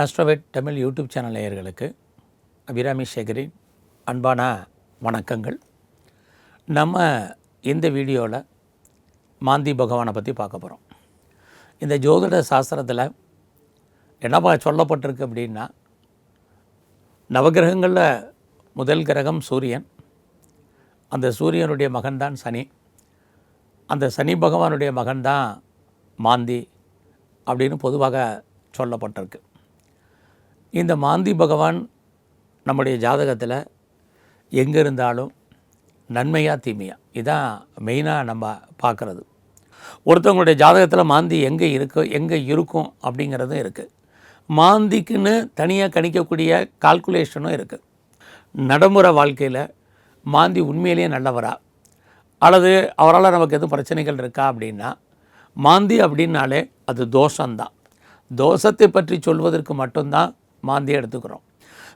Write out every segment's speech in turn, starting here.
Astroved Tamil YouTube channel நேயர்களுக்கு அபிராமி சேகரின் அன்பான வணக்கங்கள். நம்ம இந்த வீடியோவில் மாந்தி பகவானை பற்றி பார்க்க போகிறோம் இந்த ஜோதிட சாஸ்திரத்தில் என்னப்பா சொல்லப்பட்டிருக்கு அப்படின்னா நவகிரகங்களில் முதல் கிரகம் சூரியன் அந்த சூரியனுடைய மகன்தான் சனி அந்த சனி பகவானுடைய மகன்தான் மாந்தி அப்படின்னு பொதுவாக சொல்லப்பட்டிருக்கு. இந்த மாந்தி பகவான் நம்முடைய ஜாதகத்தில் எங்கே இருந்தாலும் நன்மையா தீமையா? இதான் மெயினாக நம்ம பார்க்குறது. ஒருத்தவங்களுடைய ஜாதகத்தில் மாந்தி எங்கே இருக்கோ எங்கே இருக்கும் அப்படிங்கிறதும் இருக்குது மாந்திக்குன்னு தனியாக கணிக்கக்கூடிய கால்குலேஷனும் இருக்குது நடைமுறை வாழ்க்கையில் மாந்தி உண்மையிலேயே நல்லவரா? அல்லது அவரால் நமக்கு எதுவும் பிரச்சனைகள் இருக்கா அப்படின்னா மாந்தி அப்படின்னாலே அது தோஷம்தான். தோஷத்தை பற்றி சொல்வதற்கு மட்டும்தான் மாந்தியை எடுத்துக்கிறோம்.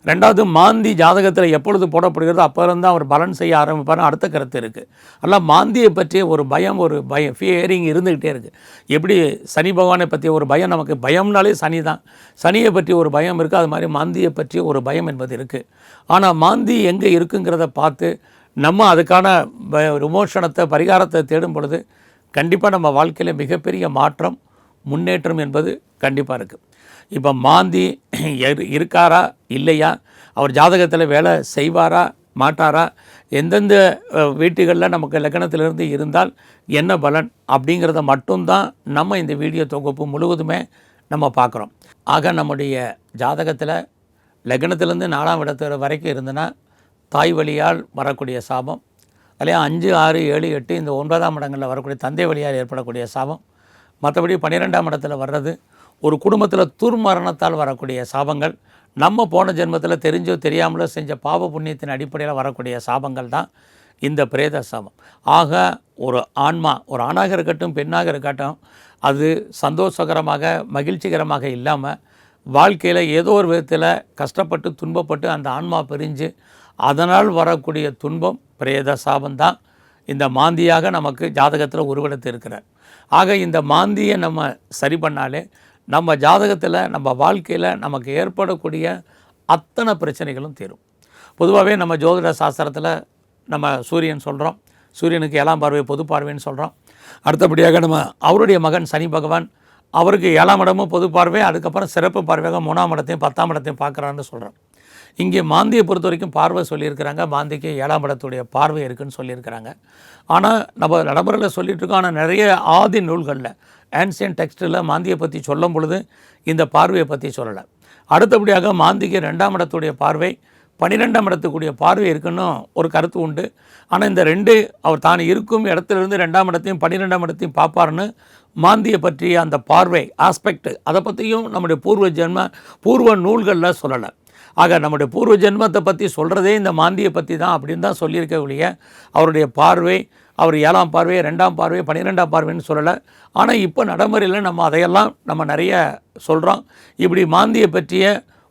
ரெண்டாவது மாந்தி ஜாதகத்தில் எப்பொழுது போடப்படுகிறதோ அப்போருந்து அவர் பலன் செய்ய ஆரம்பிப்பார்னு அடுத்த கருத்து இருக்குது அதனால் மாந்தியை பற்றிய ஒரு பயம் ஒரு பயம் ஃபியரிங் இருந்துக்கிட்டே இருக்குது எப்படி சனி பகவானை பற்றிய ஒரு பயம்? நமக்கு பயம்னாலே சனி தான். சனியை பற்றி ஒரு பயம் இருக்குது அது மாதிரி மாந்தியை பற்றிய ஒரு பயம் என்பது இருக்குது ஆனால் மாந்தி எங்கே இருக்குங்கிறத பார்த்து நம்ம அதுக்கான ப- விமோசனத்தை பரிகாரத்தை தேடும் பொழுது கண்டிப்பாக நம்ம வாழ்க்கையில் மிகப்பெரிய மாற்றம் முன்னேற்றம் என்பது கண்டிப்பாக இருக்குது இப்போ மாந்தி இருக்காரா? இல்லையா? அவர் ஜாதகத்தில் வேலை செய்வாரா? மாட்டாரா? எந்தெந்த வீட்டுகளில் நமக்கு லக்கணத்திலிருந்து இருந்தால் என்ன பலன் அப்படிங்கிறத மட்டும்தான் நம்ம இந்த வீடியோ தொகுப்பு முழுவதுமே நம்ம பார்க்குறோம் ஆக நம்முடைய ஜாதகத்தில் லக்னத்திலேருந்து நாலாம் இடத்து வரைக்கும் இருந்ததுன்னா தாய் வழியால் வரக்கூடிய சாபம் அதிலே அஞ்சு ஆறு ஏழு எட்டு இந்த ஒன்பதாம் இடங்களில் வரக்கூடிய தந்தை வழியால் ஏற்படக்கூடிய சாபம் மற்றபடி பன்னிரெண்டாம் இடத்துல வர்றது ஒரு குடும்பத்தில் துர்மரணத்தால் வரக்கூடிய சாபங்கள் நம்ம போன ஜென்மத்தில் தெரிஞ்சோ தெரியாமலோ செஞ்ச பாவ புண்ணியத்தின் அடிப்படையில் வரக்கூடிய சாபங்கள் தான் இந்த பிரேத சாபம். ஆக ஒரு ஆன்மா ஒரு ஆணாக இருக்கட்டும் பெண்ணாக இருக்கட்டும் அது சந்தோஷகரமாக மகிழ்ச்சிகரமாக இல்லாமல் வாழ்க்கையில் ஏதோ ஒரு விதத்தில் கஷ்டப்பட்டு துன்பப்பட்டு அந்த ஆன்மா பிரிஞ்சு அதனால் வரக்கூடிய துன்பம் பிரேத சாபம்தான் இந்த மாந்தியாக நமக்கு ஜாதகத்தில் உருவெடுத்து இருக்கிறார். ஆக இந்த மாந்தியை நம்ம சரி பண்ணாலே நம்ம ஜாதகத்தில் நம்ம வாழ்க்கையில் நமக்கு ஏற்படக்கூடிய அத்தனை பிரச்சனைகளும் தீரும். பொதுவாகவே நம்ம ஜோதிட சாஸ்திரத்தில் நம்ம சூரியன் சொல்கிறோம் சூரியனுக்கு ஏழாம் பார்வை பொது பார்வைன்னு சொல்கிறோம் அடுத்தபடியாக நம்ம அவருடைய மகன் சனி பகவான் அவருக்கு ஏழாம் இடமும் பொது பார்வை அதுக்கப்புறம் சிறப்பு பார்வையாக மூணாம் இடத்தையும் பத்தாம் இடத்தையும் பார்க்குறான்னு சொல்கிறோம் இங்கே மாந்தியை பொறுத்த வரைக்கும் பார்வை சொல்லியிருக்கிறாங்க. மாந்திக்கு ஏழாம் இடத்துடைய பார்வை இருக்குன்னு சொல்லியிருக்கிறாங்க. ஆனால் நம்ம நடைமுறையில் சொல்லிகிட்ருக்கோம் ஆனால் நிறைய ஆதி நூல்களில் ஆன்சியன் டெக்ஸ்டில் மாந்தியை பற்றி சொல்லும் பொழுது இந்த பார்வையை பற்றி சொல்லலை. அடுத்தபடியாக மாந்திக்கு ரெண்டாம் இடத்துடைய பார்வை பன்னிரெண்டாம் இடத்துக்குரிய பார்வை இருக்குன்னு ஒரு கருத்து உண்டு. ஆனால் இந்த ரெண்டு அவர் தான் இருக்கும் இடத்துலேருந்து ரெண்டாம் இடத்தையும் பன்னிரெண்டாம் இடத்தையும் பார்ப்பார்னு மாந்தியை பற்றிய அந்த பார்வை ஆஸ்பெக்ட் அதை பற்றியும் நம்முடைய பூர்வ ஜென்ம பூர்வ நூல்களில் சொல்லலை. ஆக நம்முடைய பூர்வ ஜென்மத்தை பற்றி சொல்கிறதே இந்த மாந்தியை பற்றி தான் அப்படின்னு தான் சொல்லியிருக்க ஒழிய அவருடைய பார்வை அவர் ஏழாம் பார்வை ரெண்டாம் பார்வை பன்னிரெண்டாம் பார்வைன்னு சொல்லலை. ஆனால் இப்போ நடைமுறையில் நம்ம அதையெல்லாம் நம்ம நிறைய சொல்கிறோம் இப்படி மாந்தியை பற்றிய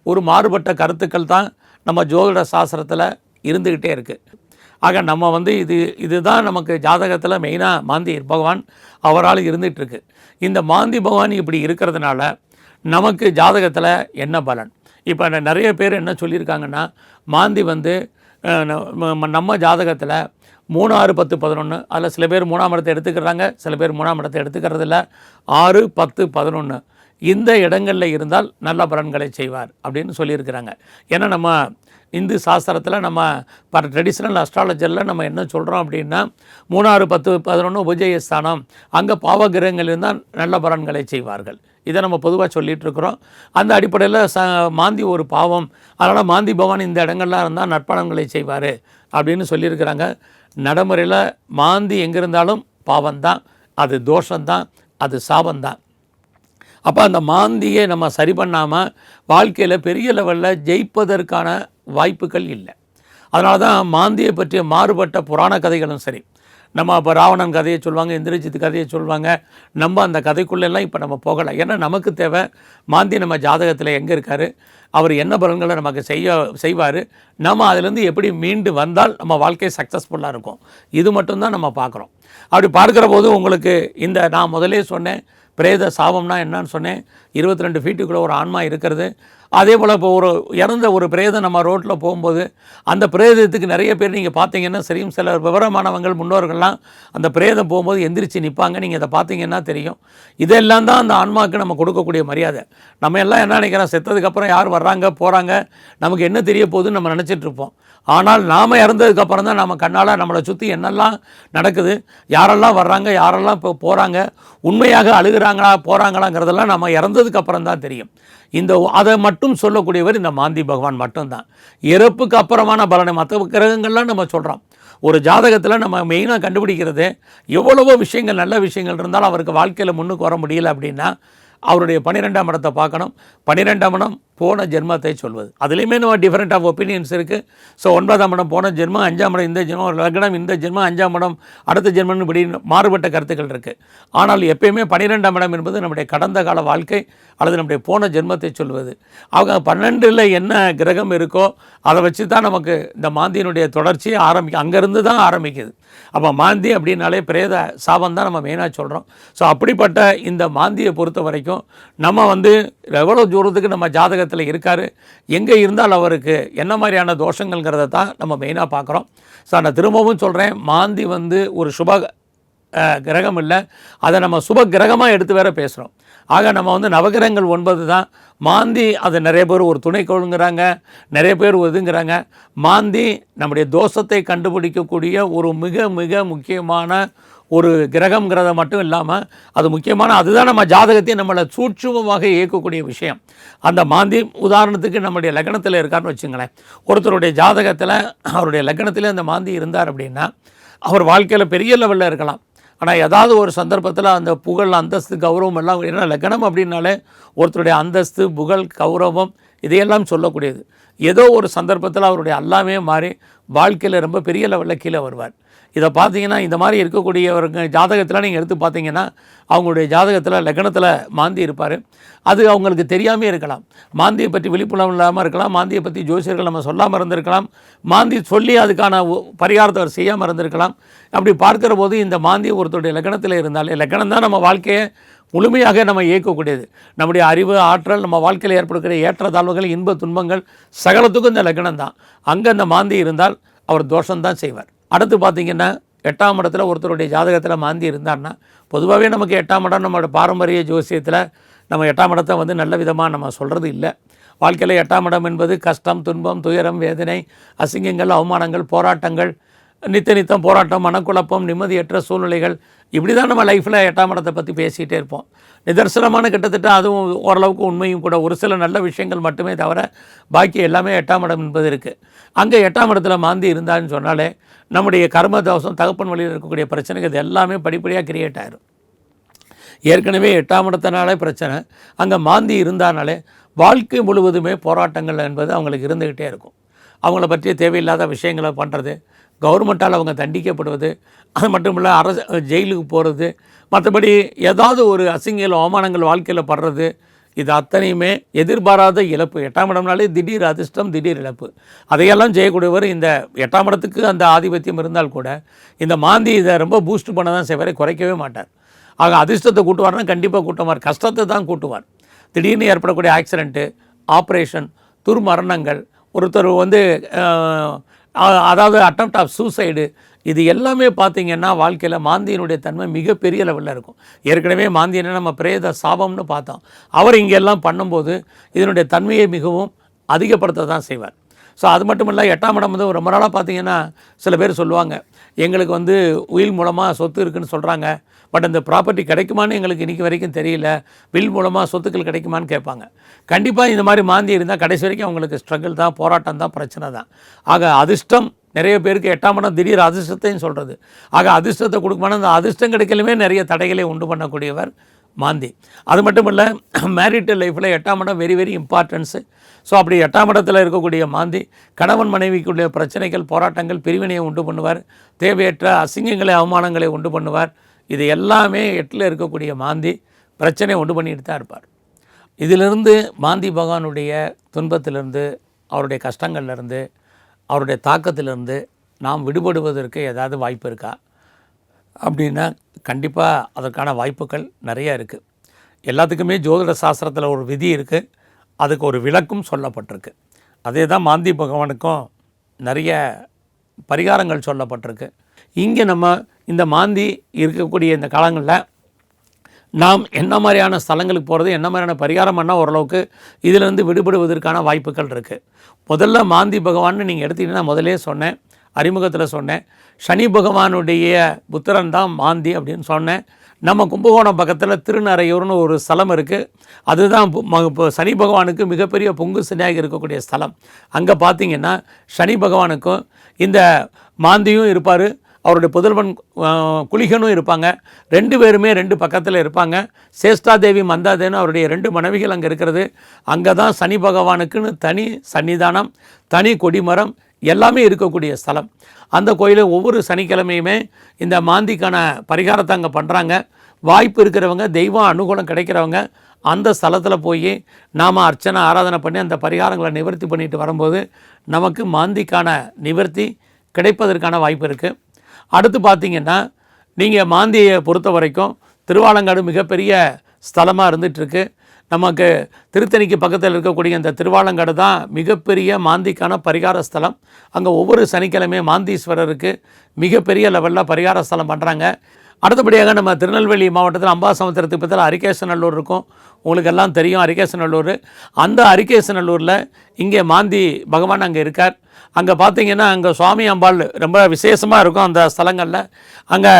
ஒரு மாறுபட்ட கருத்துக்கள் தான் நம்ம ஜோதிட சாஸ்திரத்தில் இருந்துக்கிட்டே இருக்குது ஆக நம்ம வந்து இது இதுதான் நமக்கு ஜாதகத்தில் மெயினாக மாந்தி பகவான் அவரால் இருந்துகிட்ருக்கு இந்த மாந்தி பகவான் இப்படி இருக்கிறதுனால நமக்கு ஜாதகத்தில் என்ன பலன்? இப்போ நிறைய பேர் என்ன சொல்லியிருக்காங்கன்னா மாந்தி வந்து நம்ம ஜாதகத்தில் மூணு ஆறு பத்து பதினொன்று அதில் சில பேர் மூணாம் இடத்தை எடுத்துக்கிறாங்க சில பேர் மூணாம் இடத்தை எடுத்துக்கிறது ஆறு பத்து பதினொன்று இந்த இடங்களில் இருந்தால் நல்ல பலன்களை செய்வார் அப்படின்னு சொல்லியிருக்கிறாங்க. ஏன்னா நம்ம இந்து சாஸ்திரத்தில் நம்ம பல ட்ரெடிஷ்னல் அஸ்ட்ராலஜரில் நம்ம என்ன சொல்கிறோம் அப்படின்னா மூணாறு பத்து பதினொன்று உபஜய ஸ்தானம் அங்கே பாவகிரகங்கள் இருந்தால் நல்ல பலன்களை செய்வார்கள். இதை நம்ம பொதுவாக சொல்லிகிட்டு இருக்கிறோம் அந்த அடிப்படையில் ச மாந்தி ஒரு பாவம். அதனால் மாந்தி பவான் இந்த இடங்கள்லாம் இருந்தால் நற்பலன்களை செய்வார் அப்படின்னு சொல்லியிருக்கிறாங்க. நடைமுறையில் மாந்தி எங்கே இருந்தாலும் பாவம்தான். அது தோஷம்தான். அது சாபம்தான். அப்போ அந்த மாந்தியை நம்ம சரி பண்ணாமல் வாழ்க்கையில் பெரிய லெவலில் ஜெயிப்பதற்கான வாய்ப்புகள் இல்லை. அதனால தான் மாந்தியை பற்றிய மாறுபட்ட புராண கதைகளும் சரி நம்ம அப்போ ராவணன் கதையை சொல்லுவாங்க இந்திரஜித் கதையை சொல்லுவாங்க நம்ம அந்த கதைக்குள்ளெல்லாம் இப்போ நம்ம போகலை. ஏன்னா நமக்கு தேவை மாந்தி நம்ம ஜாதகத்தில் எங்கே இருக்கார் அவர் என்ன பலன்களை நமக்கு செய்ய செய்வார் நம்ம அதிலேருந்து எப்படி மீண்டு வந்தால் நம்ம வாழ்க்கை சக்ஸஸ்ஃபுல்லாக இருக்கும். இது மட்டும்தான் நம்ம பார்க்குறோம். அப்படி பார்க்குற போது உங்களுக்கு இந்த நான் முதலே சொன்னேன் பிரேத சாபம்னா என்னன்னு சொன்னேன். இருபத்தி ரெண்டு ஃபீட்டுக்குள்ளே ஒரு ஆன்மா இருக்கிறது. அதே போல் இப்போ ஒரு இறந்த ஒரு பிரேதம் நம்ம ரோட்டில் போகும்போது அந்த பிரேதத்துக்கு நிறைய பேர் நீங்கள் பார்த்தீங்கன்னா சரியும் சில விவரமானவங்கள் முன்னோர்கள்லாம் அந்த பிரேதம் போகும்போது எந்திரிச்சு நிற்பாங்க நீங்கள் அதை பார்த்தீங்கன்னா தெரியும். இதெல்லாம் தான் அந்த ஆன்மாவுக்கு நம்ம கொடுக்கக்கூடிய மரியாதை. நம்ம எல்லாம் என்ன நினைக்கிறோம்? செத்ததுக்கப்புறம் யார் வர்றாங்க போகிறாங்க நமக்கு என்ன தெரிய போகுதுன்னு நம்ம நினச்சிட்ருப்போம் ஆனால் நாம் இறந்ததுக்கப்புறம் தான் நம்ம கண்ணால் நம்மளை சுற்றி என்னெல்லாம் நடக்குது யாரெல்லாம் வர்றாங்க யாரெல்லாம் இப்போ போகிறாங்க உண்மையாக அழுகிறாங்களா போகிறாங்களாங்கிறதெல்லாம் நம்ம இறந்ததுக்கு அப்புறம் தான் தெரியும். இந்த அதை மட்டும் சொல்லக்கூடியவர் இந்த மாந்தி பகவான் மட்டும்தான். இறப்புக்கு அப்புறமான பலனை மற்ற கிரகங்கள்லாம் நம்ம சொல்கிறோம் ஒரு ஜாதகத்தில் நம்ம மெயினாக கண்டுபிடிக்கிறது எவ்வளவோ விஷயங்கள் நல்ல விஷயங்கள் இருந்தாலும் அவருக்கு வாழ்க்கையில் முன்னுக்கு வர முடியல அப்படின்னா அவருடைய பன்னிரெண்டாம் இடத்தை பார்க்கணும். பன்னிரெண்டாம் இடம் போன ஜென்மத்தை சொல்வது. அதுலேயுமே நம்ம டிஃப்ரெண்ட் ஆஃப் ஒப்பீனியன்ஸ் இருக்குது ஸோ ஒன்பதாம் இடம் போன ஜென்மம் அஞ்சாம் இடம் இந்த ஜென்மம் ஒரு லக்னம் இந்த ஜென்மம் அஞ்சாம் இடம் அடுத்த ஜென்மம்னு இப்படி மாறுபட்ட கருத்துக்கள் இருக்குது ஆனால் எப்பயுமே பன்னிரெண்டாம் இடம் என்பது நம்முடைய கடந்த கால வாழ்க்கை அல்லது நம்முடைய போன ஜென்மத்தை சொல்வது. அவங்க பன்னெண்டில் என்ன கிரகம் இருக்கோ அதை வச்சு தான் நமக்கு இந்த மாந்தியினுடைய தொடர்ச்சியை ஆரம்பிக்கும் அங்கேருந்து தான் ஆரம்பிக்குது. அப்போ மாந்தி அப்படின்னாலே பிரேத சாபம் தான் நம்ம மெயினாக சொல்கிறோம் ஸோ அப்படிப்பட்ட இந்த மாந்தியை பொறுத்த வரைக்கும் நம்ம வந்து எவ்வளோ தூரத்துக்கு நம்ம ஜாதகத்தில் இருக்கார். எங்கே இருந்தால் அவருக்கு என்ன மாதிரியான தோஷங்கள்ங்கிறத தான் நம்ம மெயினாக பார்க்குறோம். ஸோ நான் திரும்பவும் சொல்கிறேன் மாந்தி வந்து ஒரு சுப கிரகம் இல்லை. அதை நம்ம சுப கிரகமாக எடுத்து வேற பேசுகிறோம் ஆக நம்ம வந்து நவகிரகங்கள் ஒன்பது தான். மாந்தி அதை நிறைய பேர் ஒரு துணைக்கோளுங்கிறாங்க நிறைய பேர் ஒதுங்கிறாங்க மாந்தி நம்முடைய தோஷத்தை கண்டுபிடிக்கக்கூடிய ஒரு மிக மிக முக்கியமான ஒரு கிரகங்கிறத மட்டும் இல்லாமல் அது முக்கியமான அதுதான் நம்ம ஜாதகத்தையும் நம்மளை சூட்சுமமாக இயக்கக்கூடிய விஷயம். அந்த மாந்தி உதாரணத்துக்கு நம்முடைய லக்னத்தில் இருக்காருன்னு வச்சுங்களேன். ஒருத்தருடைய ஜாதகத்தில் அவருடைய லக்னத்தில் அந்த மாந்தி இருந்தார் அப்படின்னா அவர் வாழ்க்கையில் பெரிய லெவலில் இருக்கலாம். ஆனால் ஏதாவது ஒரு சந்தர்ப்பத்தில் அந்த புகழ் அந்தஸ்து கௌரவம் எல்லாம் ஏன்னா லக்னம் அப்படின்னாலே ஒருத்தருடைய அந்தஸ்து புகழ் கௌரவம் இதையெல்லாம் சொல்லக்கூடியது. ஏதோ ஒரு சந்தர்ப்பத்தில் அவருடைய எல்லாமே மாறி வாழ்க்கையில் ரொம்ப பெரிய லெவலில் கீழே வருவார். இதை பார்த்தீங்கன்னா இந்த மாதிரி இருக்கக்கூடியவருங்க ஜாதகத்தில் நீங்கள் எடுத்து பார்த்தீங்கன்னா அவங்களுடைய ஜாதகத்தில் லக்னத்தில் மாந்தி இருப்பார். அது அவங்களுக்கு தெரியாமே இருக்கலாம். மாந்தியை பற்றி விழிப்புணர்வு இல்லாமல் இருக்கலாம். மாந்தியை பற்றி ஜோசியர்கள் நம்ம சொல்லாமல் இருந்திருக்கலாம். மாந்தி சொல்லி அதுக்கான பரிகாரத்தை அவர் செய்யாமல் இருந்திருக்கலாம். அப்படி பார்க்குற போது இந்த மாந்தி ஒருத்தருடைய லக்னத்தில் இருந்தாலே லக்னம் தான் நம்ம வாழ்க்கையை முழுமையாக நம்ம இயக்கக்கூடியது. நம்முடைய அறிவு ஆற்றல் நம்ம வாழ்க்கையில் ஏற்படுகிற ஏற்றத்தாழ்வுகள் இன்ப துன்பங்கள் சகலத்துக்கும் இந்த லக்னம் தான் அங்கே அந்த மாந்தி இருந்தால் அவர் தோஷம்தான் செய்வார். அடுத்து பார்த்தீங்கன்னா எட்டாம் இடத்துல ஒருத்தருடைய ஜாதகத்தில் மாந்தி இருந்தார்னா பொதுவாகவே நமக்கு எட்டாம் இடம் நம்மளோட பாரம்பரிய ஜோசியத்தில் நம்ம எட்டாம் இடத்தை வந்து நல்ல விதமாக நம்ம சொல்கிறது இல்லை. வாழ்க்கையில் எட்டாம் இடம் என்பது கஷ்டம் துன்பம் துயரம் வேதனை அசிங்கங்கள் அவமானங்கள் போராட்டங்கள் நித்த நித்தம் போராட்டம் மனக்குழப்பம் நிம்மதியற்ற சூழ்நிலைகள் இப்படி தான் நம்ம லைஃப்பில் எட்டாம் இடத்தை பற்றி பேசிகிட்டே இருப்போம். நிதர்சனமான கிட்டத்தட்ட அதுவும் ஓரளவுக்கு உண்மையும் கூட. ஒரு சில நல்ல விஷயங்கள் மட்டுமே தவிர பாக்கி எல்லாமே எட்டாம் இடம் என்பது இருக்குது அங்கே எட்டாம் இடத்துல மாந்தி இருந்தான்னு சொன்னாலே நம்முடைய கர்ம தோஷம் தகப்பன் வழியில் இருக்கக்கூடிய பிரச்சனைகள் இது எல்லாமே படிப்படியாக கிரியேட் ஆயிரும். ஏற்கனவே எட்டாம் இடத்தினாலே பிரச்சனை. அங்கே மாந்தி இருந்தானாலே வாழ்க்கை முழுவதுமே போராட்டங்கள் என்பது அவங்களுக்கு இருந்துக்கிட்டே இருக்கும். அவங்கள பற்றிய தேவையில்லாத விஷயங்களை பண்ணுறது கவர்மெண்ட்டால் அவங்க தண்டிக்கப்படுவது அது மட்டும் இல்லை அரசு ஜெயிலுக்கு போகிறது மற்றபடி ஏதாவது ஒரு அசிங்கல் அவமானங்கள் வாழ்க்கையில் படுறது இது அத்தனையுமே எதிர்பாராத இழப்பு. எட்டாம் இடம்னாலே திடீர் அதிர்ஷ்டம் திடீர் இழப்பு. அதையெல்லாம் செய்யக்கூடியவர் இந்த எட்டாம் இடத்துக்கு அந்த ஆதிபத்தியம் இருந்தால் கூட இந்த மாந்தி இதை ரொம்ப பூஸ்ட் பண்ண தான் செய்வார் குறைக்கவே மாட்டார். ஆக அதிர்ஷ்டத்தை கூட்டுவார்னா கண்டிப்பாக கூட்டுவார் கஷ்டத்தை தான் கூட்டுவார். திடீர்னு ஏற்படக்கூடிய ஆக்சிடெண்ட்டு ஆப்ரேஷன் துர்மரணங்கள் ஒருத்தர் வந்து அதாவது அட்டம்ப்ட் ஆஃப் சூசைடு இது எல்லாமே பார்த்தீங்கன்னா வாழ்க்கையில் மாந்தியினுடைய தன்மை மிகப்பெரிய லெவலில் இருக்கும். ஏற்கனவே மாந்தியனை நம்ம பிரேத சாபம்னு பார்த்தோம். அவர் இங்கே எல்லாம் பண்ணும்போது இதனுடைய தன்மையை மிகவும் அதிகப்படுத்த தான் செய்வார். ஸோ அது மட்டும் இல்லை எட்டாம் இடம் வந்து ரொம்ப நாளாக பார்த்தீங்கன்னா சில பேர் சொல்லுவாங்க எங்களுக்கு வந்து உயில் மூலமாக சொத்து இருக்குதுன்னு சொல்கிறாங்க பட் அந்த ப்ராப்பர்ட்டி கிடைக்குமான்னு எங்களுக்கு இன்றைக்கி வரைக்கும் தெரியல வில் மூலமாக சொத்துக்கள் கிடைக்குமான்னு கேட்பாங்க. கண்டிப்பாக இந்த மாதிரி மாந்தி இருந்தால் கடைசி வரைக்கும் அவங்களுக்கு ஸ்ட்ரகிள் தான் போராட்டம் தான் பிரச்சனை தான். ஆக அதிர்ஷ்டம் நிறைய பேருக்கு எட்டாம் இடம் திடீர் அதிர்ஷ்டத்தையும் சொல்கிறது ஆக அதிர்ஷ்டத்தை கொடுக்குமானா அந்த அதிர்ஷ்டம் கிடைக்கலுமே நிறைய தடைகளை உண்டு பண்ணக்கூடியவர் மாந்தி. அது மட்டும் இல்லை மேரிட்டல் லைஃப்பில் எட்டாம் இடம் வெரி வெரி இம்பார்ட்டன்ஸு ஸோ அப்படி எட்டாம் இடத்துல இருக்கக்கூடிய மாந்தி கணவன் மனைவிக்குள்ள பிரச்சனைகள் போராட்டங்கள் பிரிவினையை உண்டு பண்ணுவார். தேவையற்ற அசிங்கங்களை அவமானங்களை உண்டு பண்ணுவார். இது எல்லாமே எட்டில் இருக்கக்கூடிய மாந்தி பிரச்சனையை உண்டு பண்ணிட்டு தான் இருப்பார். இதிலிருந்து மாந்தி பகவானுடைய துன்பத்திலிருந்து அவருடைய கஷ்டங்கள்லேருந்து அவருடைய தாக்கத்திலிருந்து நாம் விடுபடுவதற்கு ஏதாவது வாய்ப்பு இருக்கா? அப்படின்னா கண்டிப்பாக அதற்கான வாய்ப்புகள் நிறைய இருக்குது எல்லாத்துக்குமே ஜோதிட சாஸ்திரத்தில் ஒரு விதி இருக்குது அதுக்கு ஒரு விளக்கும் சொல்லப்பட்டிருக்கு. அதே தான் மாந்தி பகவானுக்கும் நிறைய பரிகாரங்கள் சொல்லப்பட்டிருக்கு. இங்கே நம்ம இந்த மாந்தி இருக்கக்கூடிய இந்த காலங்களில் நாம் என்ன மாதிரியான ஸ்தலங்களுக்கு போகிறது என்ன மாதிரியான பரிகாரம் பண்ணால் ஓரளவுக்கு இதிலிருந்து விடுபடுவதற்கான வாய்ப்புகள் இருக்குது முதல்ல மாந்தி பகவான்னு நீங்கள் எடுத்தீங்கன்னா முதலே சொன்னேன் அறிமுகத்தில் சொன்னேன். சனி பகவானுடைய புத்திரன் தான் மாந்தி அப்படின்னு சொன்னேன். நம்ம கும்பகோணம் பக்கத்தில் திருநறையூர்னு ஒரு ஸ்தலம் இருக்குது அதுதான் இப்போ சனி பகவானுக்கு மிகப்பெரிய பொங்கு சனியாக இருக்கக்கூடிய ஸ்தலம். அங்கே பார்த்தீங்கன்னா சனி பகவானுக்கும் இந்த மாந்தியும் இருப்பார். அவருடைய புதல்வன் குளிகனும் இருப்பாங்க. ரெண்டு பேருமே ரெண்டு பக்கத்தில் இருப்பாங்க. சேஷ்டாதேவி மந்தாதேன்னு அவருடைய ரெண்டு மனைவிகள் அங்கே இருக்கிறது. அங்கே தான் சனி பகவானுக்குன்னு தனி சன்னிதானம் தனி கொடிமரம் எல்லாமே இருக்கக்கூடிய ஸ்தலம். அந்த கோயிலில் ஒவ்வொரு சனிக்கிழமையுமே இந்த மாந்திக்கான பரிகாரத்தை அங்கே பண்ணுறாங்க வாய்ப்பு இருக்கிறவங்க தெய்வம் அனுகூலம் கிடைக்கிறவங்க அந்த ஸ்தலத்தில் போய் நாம் அர்ச்சனை ஆராதனை பண்ணி அந்த பரிகாரங்களை நிவர்த்தி பண்ணிட்டு வரும்போது நமக்கு மாந்திக்கான நிவர்த்தி கிடைப்பதற்கான வாய்ப்பு இருக்குது அடுத்து பார்த்தீங்கன்னா நீங்கள் மாந்தியை பொறுத்த வரைக்கும் திருவாலங்காடு மிகப்பெரிய ஸ்தலமாக இருந்துகிட்ருக்கு நமக்கு திருத்தணிக்கு பக்கத்தில் இருக்கக்கூடிய இந்த திருவாலங்காடு தான் மிகப்பெரிய மாந்திக்கான பரிகார ஸ்தலம். அங்கே ஒவ்வொரு சனிக்கிழமையும் மாந்தீஸ்வரருக்கு மிகப்பெரிய லெவலில் பரிகார ஸ்தலம் பண்ணுறாங்க அடுத்தபடியாக நம்ம திருநெல்வேலி மாவட்டத்தில் அம்பாசமுத்திரத்துக்கு பக்கத்தில் அரிகேசநல்லூர் இருக்கும். உங்களுக்கு எல்லாம் தெரியும் அரிகேசநல்லூர். அந்த அரிகேசநல்லூரில் இங்கே மாந்தி பகவான் அங்கே இருக்கார். அங்கே பார்த்தீங்கன்னா அங்கே சுவாமி அம்பாள் ரொம்ப விசேஷமாக இருக்கும் அந்த ஸ்தலங்களில். அங்கே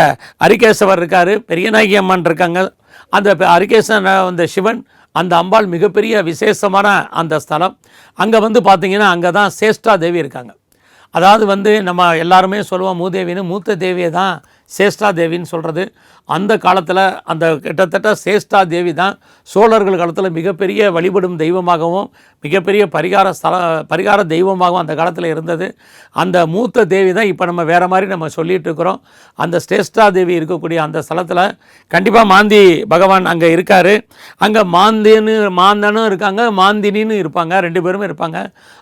அரிகேசவர் இருக்கார் பெரியநாயகி அம்மன் இருக்காங்க. அந்த அரிகேசன் அந்த சிவன் அந்த அம்பாள் மிகப்பெரிய விசேஷமான அந்த ஸ்தலம். அங்கே வந்து பார்த்திங்கன்னா அங்கே தான் சேஷ்டா தேவி இருக்காங்க. அதாவது வந்து நம்ம எல்லாருமே சொல்லுவோம் மூதேவின்னு மூத்த தேவியை தான் சேஷ்டா தேவின்னு சொல்கிறது அந்த காலத்தில் அந்த கிட்டத்தட்ட சேஷ்டா தேவி தான் சோழர்கள் காலத்தில் மிகப்பெரிய வழிபடும் தெய்வமாகவும் மிகப்பெரிய பரிகார ஸ்தல பரிகார தெய்வமாகவும் அந்த காலத்தில் இருந்தது. அந்த மூத்த தேவி தான் இப்போ நம்ம வேறு மாதிரி நம்ம சொல்லிகிட்டு இருக்கிறோம். அந்த சேஷ்டா தேவி இருக்கக்கூடிய அந்த ஸ்தலத்தில் கண்டிப்பாக மாந்தி பகவான் அங்கே இருக்கார். அங்கே மாந்தின்னு மாந்தனும் இருக்காங்க மாந்தினின்னு இருப்பாங்க ரெண்டு பேருமே இருப்பாங்க.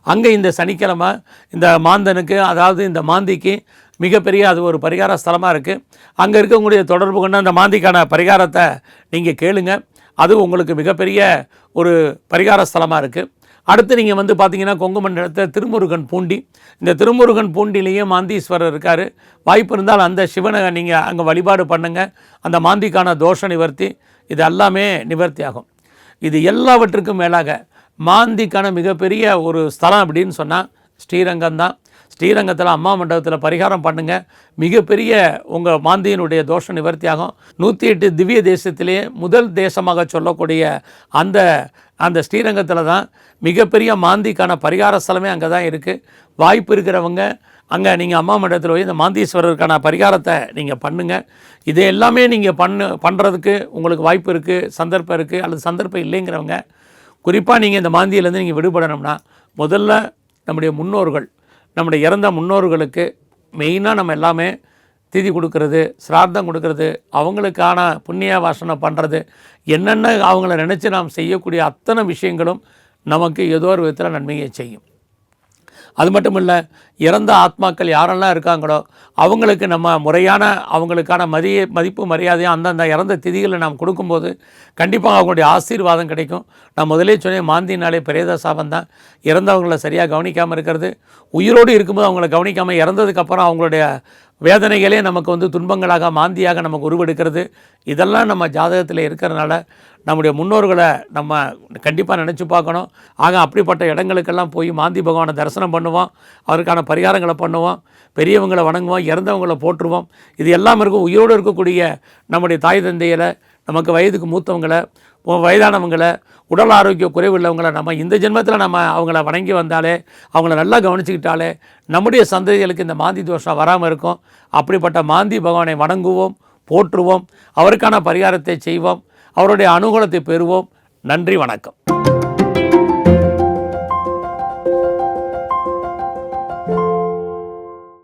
அங்கே இந்த சனிக்கிழமை இந்த மாந்தனுக்கு அதாவது இந்த மாந்திக்கு மிகப்பெரிய அது ஒரு பரிகார ஸ்தலமாக இருக்குது அங்கே இருக்கக்கூடிய தொடர்பு கொண்டு அந்த மாந்திக்கான பரிகாரத்தை நீங்கள் கேளுங்க. அது உங்களுக்கு மிகப்பெரிய ஒரு பரிகார ஸ்தலமாக இருக்குது அடுத்து நீங்கள் வந்து பார்த்தீங்கன்னா கொங்கு மண்டலத்தில் திருமுருகன் பூண்டி. இந்த திருமுருகன் பூண்டிலேயே மாந்தீஸ்வரர் இருக்கார். வாய்ப்பு இருந்தால் அந்த சிவனை நீங்கள் அங்கே வழிபாடு பண்ணுங்கள் அந்த மாந்திக்கான தோஷ நிவர்த்தி இது எல்லாமே நிவர்த்தி ஆகும். இது எல்லாவற்றுக்கும் மேலாக மாந்திக்கான மிகப்பெரிய ஒரு ஸ்தலம் அப்படின்னு சொன்னால் ஸ்ரீரங்கம் தான் ஸ்ரீரங்கத்தில் அம்மா மண்டபத்தில் பரிகாரம் பண்ணுங்கள் மிகப்பெரிய உங்கள் மாந்தியினுடைய தோஷ நிவர்த்தியாகும். நூற்றி எட்டு திவ்ய தேசத்திலேயே முதல் தேசமாக சொல்லக்கூடிய அந்த அந்த ஸ்ரீரங்கத்தில் தான் மிகப்பெரிய மாந்திக்கான பரிகார ஸ்தலமே அங்கே தான் இருக்குது வாய்ப்பு இருக்கிறவங்க அங்கே நீங்கள் அம்மா மண்டபத்தில் போய் இந்த மாந்தீஸ்வரருக்கான பரிகாரத்தை நீங்கள் பண்ணுங்கள் இது எல்லாமே நீங்கள் பண்ணு பண்ணுறதுக்கு உங்களுக்கு வாய்ப்பு இருக்குது சந்தர்ப்பம் இருக்குது அல்லது சந்தர்ப்பம் இல்லைங்கிறவங்க குறிப்பாக நீங்கள் இந்த மாந்தியிலேருந்து நீங்கள் விடுபடணும்னா முதல்ல நம்முடைய முன்னோர்கள் நம்முடைய இறந்த முன்னோர்களுக்கு மெயினாக நம்ம எல்லாமே திதி கொடுக்கறது சிரார்த்தம் கொடுக்கறது அவங்களுக்கான புண்ணிய வாசனை பண்ணுறது என்னென்ன அவங்கள நினச்சி நாம் செய்யக்கூடிய அத்தனை விஷயங்களும் நமக்கு ஏதோ ஒரு விதத்தில் நன்மையை செய்யும். அது மட்டும் இல்லை இறந்த ஆத்மாக்கள் யாரெல்லாம் இருக்காங்களோ அவங்களுக்கு நம்ம முறையான அவங்களுக்கான மதிய மதிப்பு மரியாதையும் அந்தந்த இறந்த திதிகளை நாம் கொடுக்கும்போது கண்டிப்பாக அவங்களுடைய ஆசீர்வாதம் கிடைக்கும். நான் முதலே சொன்னேன் மாந்தினாலே பிரேத சாபம் தான். இறந்தவங்களை சரியாக கவனிக்காமல் இருக்கிறது. உயிரோடு இருக்கும்போது அவங்கள கவனிக்காமல் இறந்ததுக்கப்புறம் அவங்களுடைய வேதனைகளே நமக்கு வந்து துன்பங்களாக மாந்தியாக நமக்கு உருவெடுக்கிறது. இதெல்லாம் நம்ம ஜாதகத்தில் இருக்கிறனால நம்முடைய முன்னோர்களை நம்ம கண்டிப்பாக நினச்சி பார்க்கணும். ஆக அப்படிப்பட்ட இடங்களுக்கெல்லாம் போய் மாந்தி பகவானை தரிசனம் பண்ணுவோம். அவருக்கான பரிகாரங்களை பண்ணுவோம். பெரியவங்களை வணங்குவோம். இறந்தவங்களை போற்றுவோம். இது எல்லாம் இருக்கும். உயிரோடு இருக்கக்கூடிய நம்முடைய தாய் தந்தையில் நமக்கு வயதுக்கு மூத்தவங்களை வயதானவங்களை உடல் ஆரோக்கிய குறைவு உள்ளவங்களை நம்ம இந்த ஜென்மத்தில் நம்ம அவங்கள வணங்கி வந்தாலே அவங்கள நல்லா கவனிச்சுக்கிட்டாலே நம்முடைய சந்ததிகளுக்கு இந்த மாந்தி தோஷம் வராமல் இருக்கும். அப்படிப்பட்ட மாந்தி பகவானை வணங்குவோம் போற்றுவோம். அவருக்கான பரிகாரத்தை செய்வோம். அவருடைய அனுகூலத்தை பெறுவோம். நன்றி வணக்கம்.